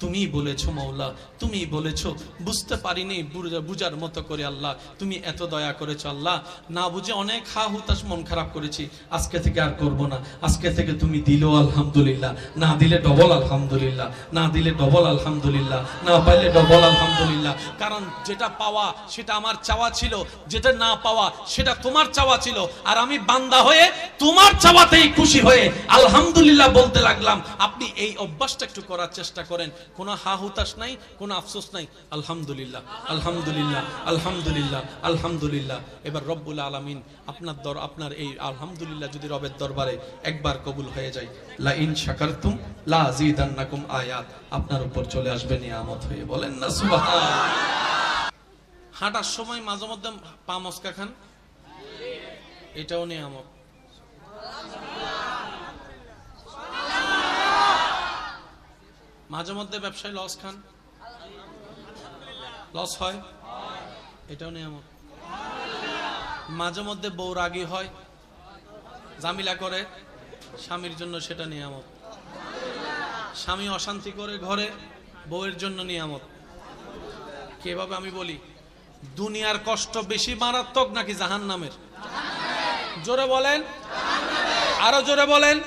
তুমি মৌলা তুমি বুঝতে পারিনি বুঝার মতো করে আল্লাহ, তুমি এত দয়া আল্লাহ, না বুঝে অনেক হা হুতাশ মন খারাপ করেছি, আজকে থেকে আর করব না, আজকে থেকে তুমি দিলো আলহামদুলিল্লাহ, না দিলে ডবল আলহামদুলিল্লাহ, না দিলে ডবল আলহামদুলিল্লাহ, না পাইলে ডবল আলহামদুলিল্লাহ, কারণ যেটা পাওয়া সেটা আমার চাওয়া ছিল, যেটা না পাওয়া সেটা তোমার চাওয়া ছিল, আর আমি বান্দা হয়ে তোমার চাওয়াতেই খুশি হয়ে আলহামদুলিল্লাহ বলতে লাগলাম, আপনি এই অভ্যাসটা একটু করার চেষ্টা করেন। কোনো হা হুতাশ নাই, কোনো আফসোস নাই। আলহামদুলিল্লাহ আলহামদুলিল্লাহ আলহামদুলিল্লাহ আলহামদুলিল্লাহ। এবার রব্বুল আলামিন আপনার দর, আপনার এই আলহামদুলিল্লাহ যদি রবের দরবারে একবার কবুল হয়ে যায় লা ইন শাকারতুম লা আযীদান্নাকুম আয়াত। আপনার উপর চলে আসবে নিয়ামত হয়ে। বলেন না সুবহান হাঁটার সময় মাঝে মধ্যে পা মস্কা খান। এটাও নিয়ামত। মাঝে মধ্যে ব্যবসায় লস খান। লস হয়? এটাও নিয়ামত। মাঝে মধ্যে বউ রাগী হয় জামিলা করে, স্বামীর জন্য সেটা নিয়ামত। স্বামী অশান্তি করে ঘরে, বউয়ের জন্য নিয়ামত। কীভাবে আমি বলি? দুনিয়ার কষ্ট বেশি মারাত্মক নাকি জাহান নামের জোরে বলেন। আরও জোরে বলেন।